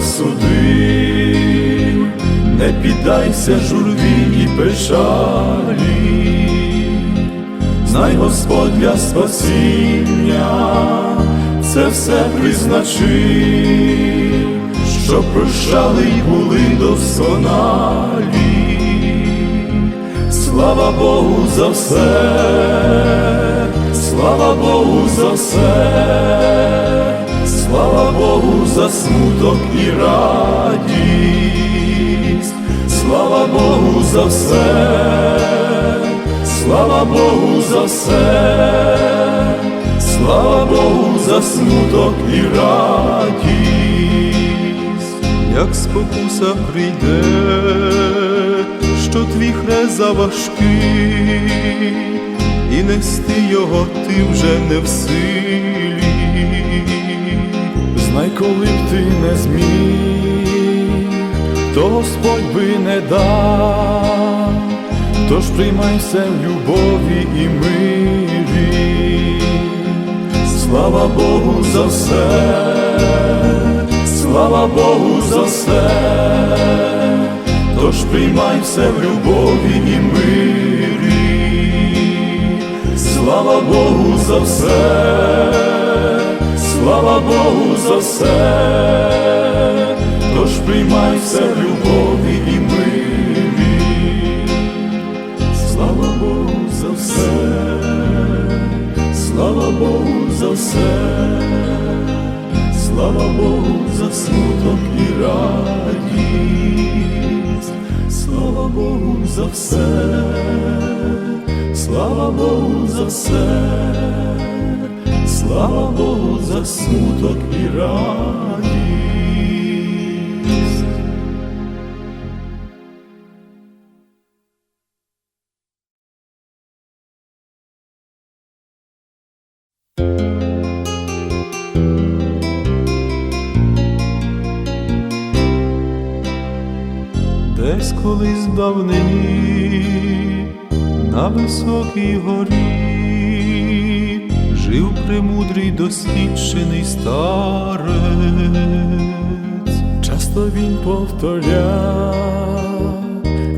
Засудив, не піддайся журві і печалі, знай Господь для спасіння це все призначив, щоб прощали й були досконалі. Слава Богу за все, слава Богу за все, за смуток і радість, слава Богу за все, слава Богу за все, слава Богу за смуток і радість. як спокуса прийде, що твій хрест заважкий, і нести його ти вже не в силі. Знай, коли б ти не зміг, то Господь би не дав, тож приймай все в любові і мирі. Слава Богу за все, слава Богу за все, тож приймай все в любові і мирі. Слава Богу за все, слава Богу за все, тож приймай все в любові і мирі. Слава Богу за все, слава Богу за все, слава Богу за смуток і радість, слава Богу за все, слава Богу за все, слава Богу за смуток і радість. десь колись давнині на високій горі жив премудрий досвідчений старець. Часто він повторяв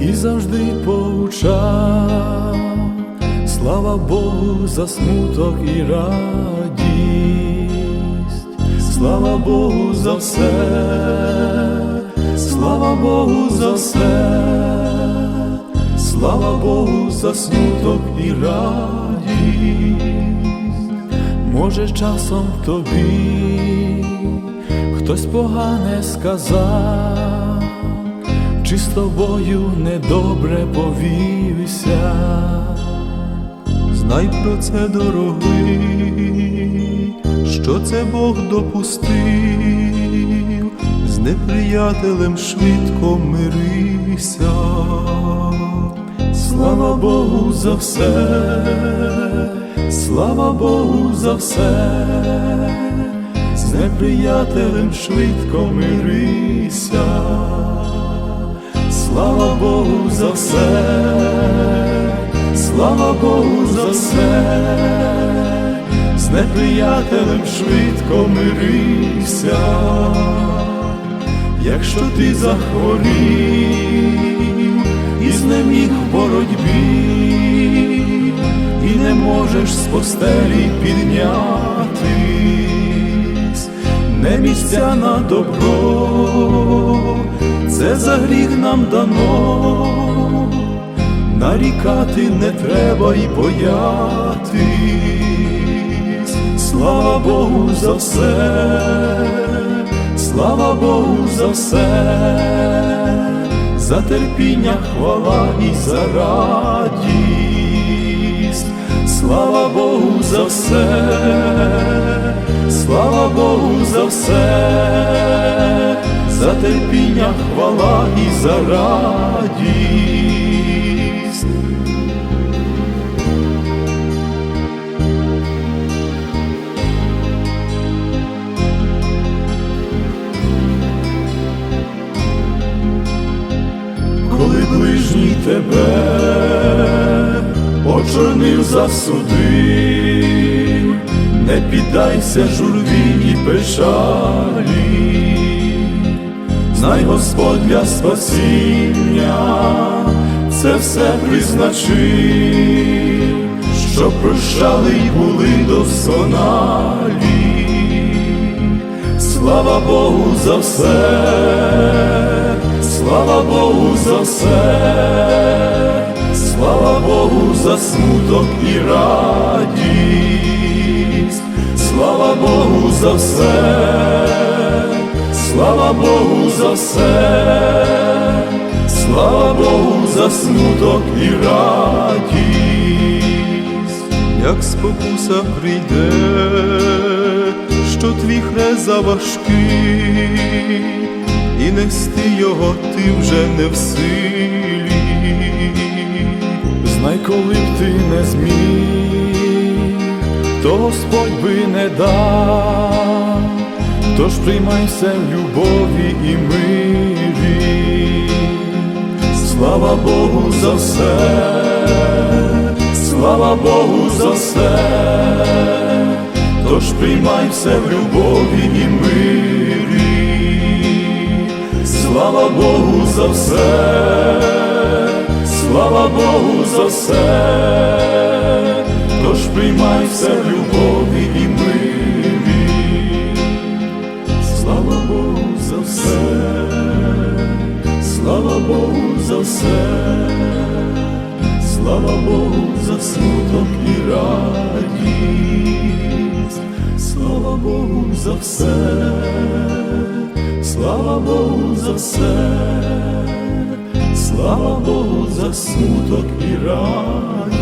і завжди поучав, слава Богу за смуток і радість, слава Богу за все, слава Богу за все, слава Богу за смуток і радість. Може, часом тобі хтось погане сказав, чи з тобою недобре повівся. Знай про це, дорогий, що це Бог допустив, з неприятелем швидко мирися. Слава Богу за все, слава Богу за все, з неприятелем швидко мирися. Слава Богу за все, слава Богу за все, з неприятелем швидко мирися. Якщо ти захворів і знеміг в боротьбі, можеш з постелі піднятись, не місця на добро, це за гріх нам дано, нарікати не треба і боятись, слава Богу за все слава Богу за все, за терпіння хвала і за радість, слава Богу за все, слава Богу за все, за терпіння хвала і за радість. коли ближній тебе очорнив засудив, не піддайся журві і печалі, знай Господь для спасіння це все призначив, щоб прощали й були досконалі. Слава Богу за все, слава Богу за все, слава Богу за смуток і радість, слава Богу за все, слава Богу за все, слава Богу за смуток і радість. як спокуса прийде, що твій хрест заважкий, і нести його ти вже не в силі. Знай, коли б ти не зміг, то Господь би не дав, тож приймайся в любові і мирі. Слава Богу за все, слава Богу за все, тож приймай все в любові і мирі. Слава Богу за все, Богу за все, тож приймай все в любові і мирі. Слава Богу за все, слава Богу за все, слава Богу за смуток і радість, слава Богу за все, слава Богу за все, слава Богу за смуток і радість.